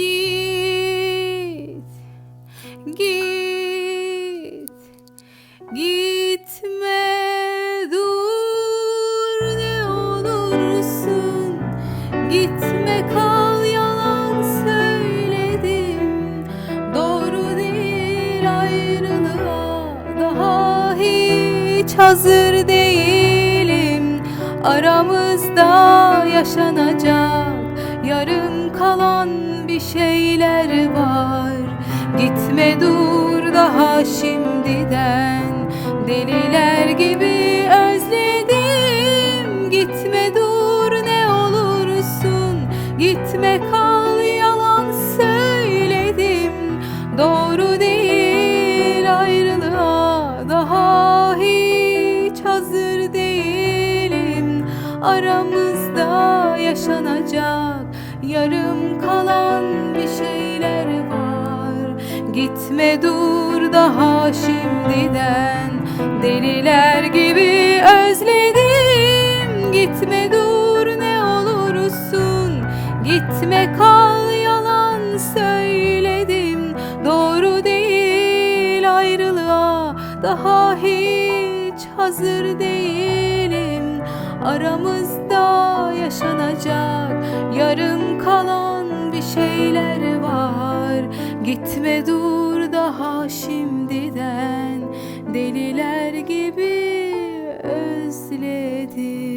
git. Git. Gitme. Dur ne olursun. Gitme kal yalan söyledim. Doğru değil ayrılığa daha hiç hazır değilim. Aramızda yaşanacak Yarım kalan bir şeyler var. Gitme dur daha şimdiden. Deliler gibi özledim. Gitme dur ne olursun. Gitme kal yalan söyledim. Doğru değil ayrılığa Daha hiç hazır değilim. Aramızda yaşanacak. Yarım kalan bir şeyler var. Gitme dur daha şimdiden. Deliler gibi özledim. Gitme dur ne olursun. Gitme kal yalan söyledim. Doğru değil ayrılığa. Daha hiç hazır değilim. Aramızda yaşanacak. Yarım kalan bir şeyler var. Gitme dur daha şimdiden. Deliler gibi özledim